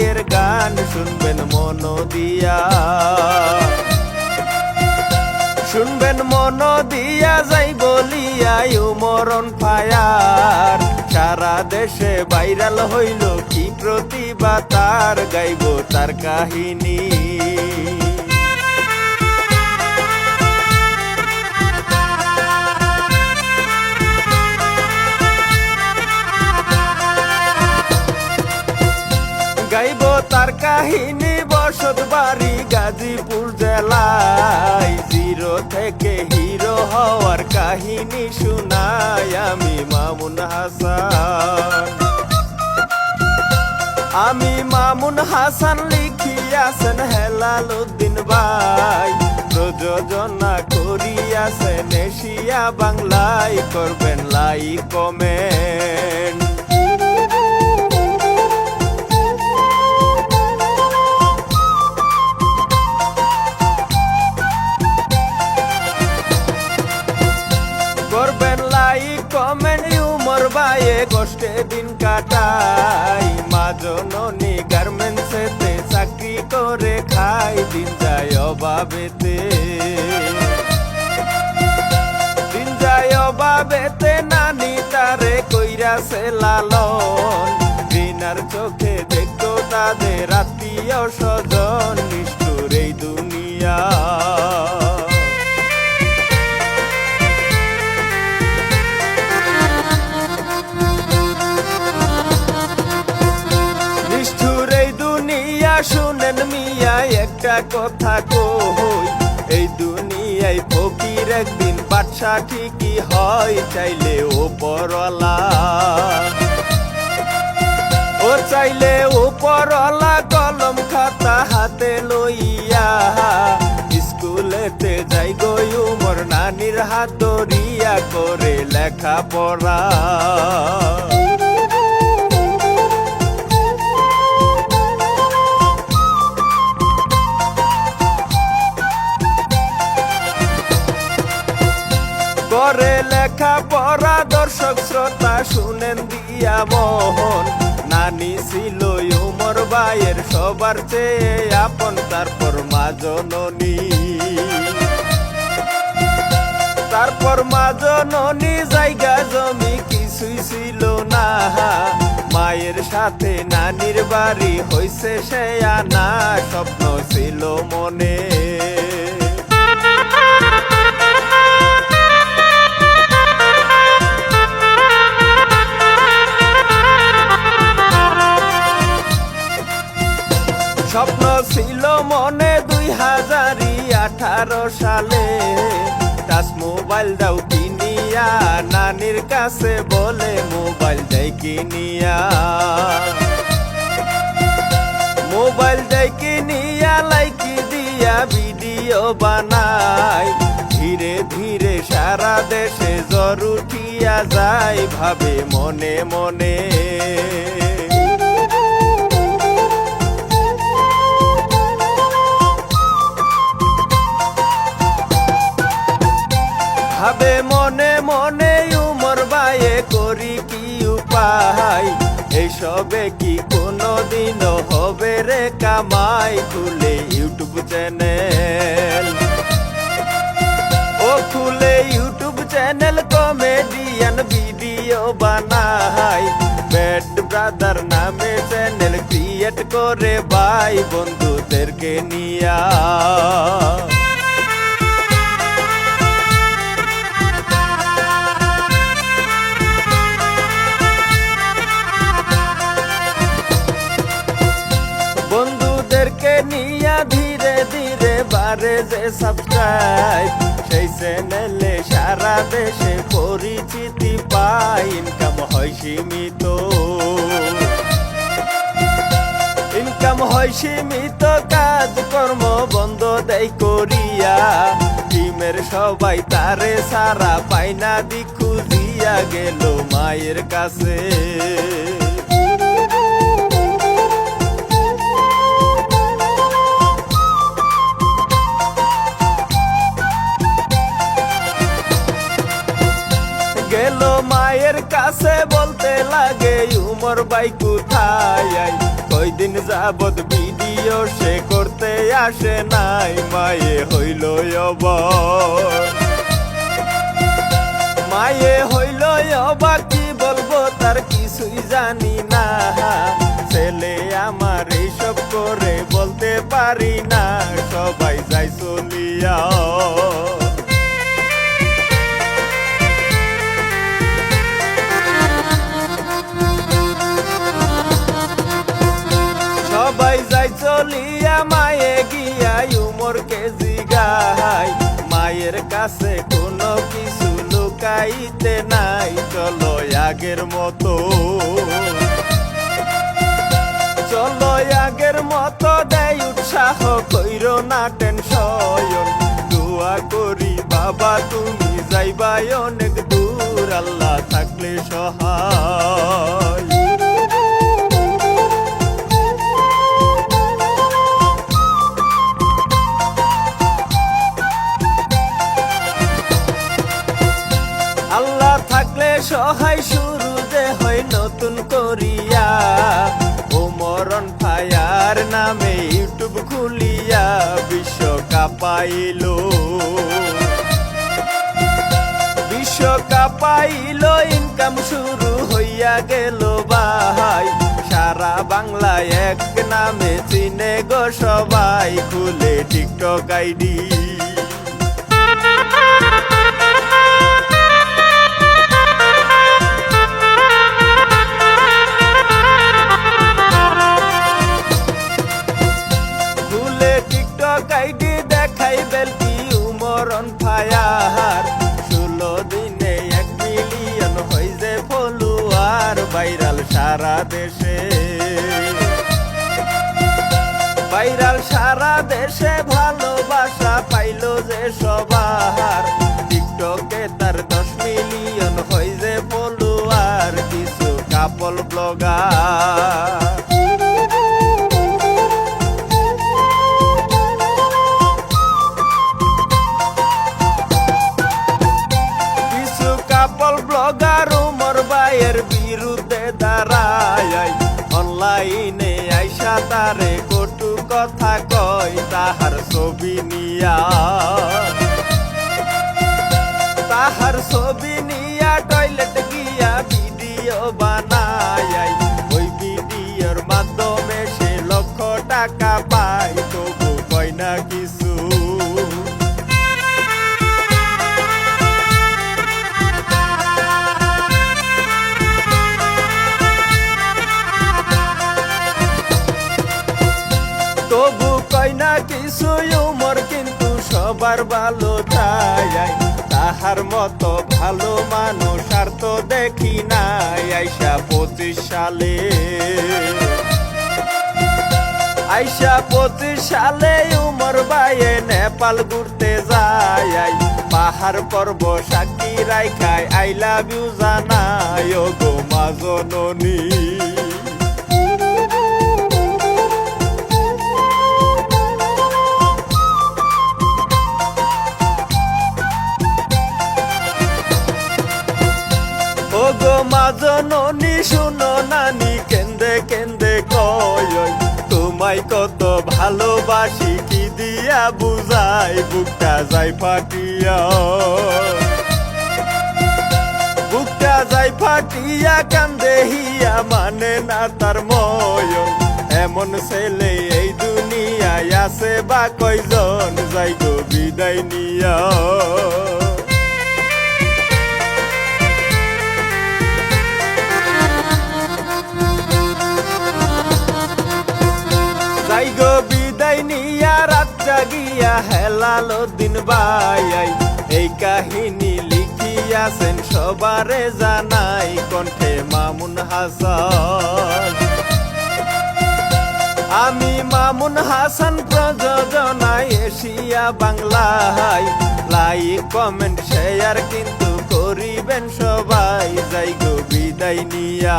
ভাইয়ের গান শুনবেন মন দিয়া শুনবেন মন দিয়া যাই বলিয়া মরণ ফায়ার সারা দেশে ভাইরাল হইল কি প্রতিভা তার গাইব তার কাহিনী কাহিনী বসত বাড়ি গাজীপুর জেলায়। জিরো থেকে হিরো হওয়ার কাহিনী শুনাই আমি মামুন হাসান। আমি মামুন হাসান লিখিয়াছেন হেলাল উদ্দিন ভাই। প্রযোজনা করিয়াছেন এশিয়া বাংলায়, করবেন লাইক কমেন্ট। দিন কাটাই। মা জননী গার্মেন্টসেতে চাকরি করে খাই। দিন যায় অভাবেতে। দিন যায় অভাবেতে নানি তারে কইরাছে লালন। দিনার চোখে দেখতো তাদের আত্মীয় স্বজন। নিষ্ঠুর এই দুনিয়া। শুনেন মিয়া, একটা কথা কই? এই দুনিয়ায় ফকির একদিন বাদশা ঠিকই হয়, চাইলে ও পরলা। ও চাইলে ও পরলা, কলম খাতা হাতে লইয়া। স্কুলেতে যাই গই উমর নানির হাত ধরিয়া, করে লেখা পড়া করে লেখা পড়া, দর্শক শ্রোতা শুনেন দিয়া মোহন। নানি ছিল উমর ভাইয়ের সবার চেয়ে আপন, তারপর মা জননী। তারপর মা জননী জায়গা জমি কিছুই ছিল না। মায়ের সাথে নানির বাড়ি হইছে সে আনা, স্বপ্ন ছিল মনে। সালে টাচ মোবাইল দাও কিনিয়া, নানির কাছে বলে মোবাইল দেয় কিনিয়া। মোবাইল দেয় কিনিয়া, লাইকি দিয়া ভিডিও বানাই ধীরে ধীরে সারা দেশে জ্বর উঠিয়া যায়, ভাবে মনে মনে। এইসবে কি কোনো দিন হবে রে কামাই খুলে ইউটিউব চ্যানেল? ও খুলে ইউটিউব চ্যানেল কমেডিয়ান ভিডিও বানাই। ব্যাড ব্রাদার নামে চ্যানেল ক্রিয়েট করে ভাই বন্ধুদেরকে নিয়া। বারে যে সাবস্ক্রাইব সেই চ্যানেলে সারা দেশে পরিচিতি পাই ইনকাম হয় সীমিত। ইনকাম হয় সীমিত কাজ কর্ম বন্ধ দেয় করিয়া টিমের সবাই তারে সারা পাইনা দি খুঁজিয়া গেল মায়ের কাছে। মায়ের কাছে বলতে লাগে, উমর বাই কোথায়? আই? কয়দিন যাবত ভিডিও সে করতে আসে নাই, মায়ে হইল মায়ে হইল অবাক, কি বলব তার কিছুই জানি না। ছেলে আমার এইসব করে বলতে পারি না, সবাই যাই চলিয়া। চলিয়া মায়ে গিয়া উমর কেজি গাই মায়ের কাছে কোনো কিছু লুকাইতে নাই। চলো আগের মতো। চলো আগের মতো দেয় উৎসাহ, কইর না টেনশন। দোয়া করি, বাবা, তুমি যাইবাই অনেক দূর। আল্লাহ থাকলে সহায়। সহায় শুরু যে হয় নতুন করিয়া। ও মরণ ফায়ার নামে ইউটিউব খুলিয়া বিশ্বকাপ পাইল বিশ্বকাপ পাইল ইনকাম শুরু হইয়া গেল ভাই। সারা বাংলায় এক নামে চিনে গো সবাই, খুলে টিকটক আইডি। খুলে টিকটক আইডি দেখাই বেলকি উমরন ফায়ার? ষোলো দিনে এক মিলিয়ন হই যে ফলোয়ার ভাইরাল সারা দেশে। ভাইরাল সারা দেশে ভালোবাসা পাইলো যে সবার। টিকটকে তার দশ মিলিয়ন হই যে ফলোয়ার কিছু কাপল ব্লগার ব্লগার উমর ভাইয়ের বিরুদ্ধে দাঁড়ায়। অনলাইনে আইসা তারে কটু কথা কয়, তাহার ছবি নিয়া। তাহার ছবি নিয়া টয়লেট গিয়া ভিডিও বানায়। ওই ভিডিওর মাধ্যমে কিছু উমর, কিন্তু সবার ভালো চাই তাহার মতো ভালো মানুষ আর তো দেখি নাই আইসা পঁচিশ সালে। আইসা পঁচিশ সালে উমর বাইয়ে নেপাল ঘুরতে যায় পাহাড় পর্ব সাক্ষী রাইখায়, আই লাভ ইউ জানায় গো মাজননী গো মাজননি শুনো নানি, কেন্দে কেন্দে কয় তোমায় কত ভালোবাসি, কি দিয়া বুঝাই, বুকটা যাই ফাটিয়া। বুকটা যাই ফাটিয়া, কান্দে হিয়া মানে না তার ময়ন এমন ছেলে এই দুনিয়ায় আছে বা কয়জন যাই গো বিদায় নিয়া। যাই গো, বিদায় নিয়া, রাত জাগিয়া হেলালো দিন বাই এই কাহিনী লিখিয়াছেন সবারে জানাই কণ্ঠে মামুন হাসান। আমি মামুন হাসান প্রযোজনায় এশিয়া বাংলায় লাইক, কমেন্ট, শেয়ার কিন্তু করিবেন সবাই। যাই গো, বিদায় নিয়া।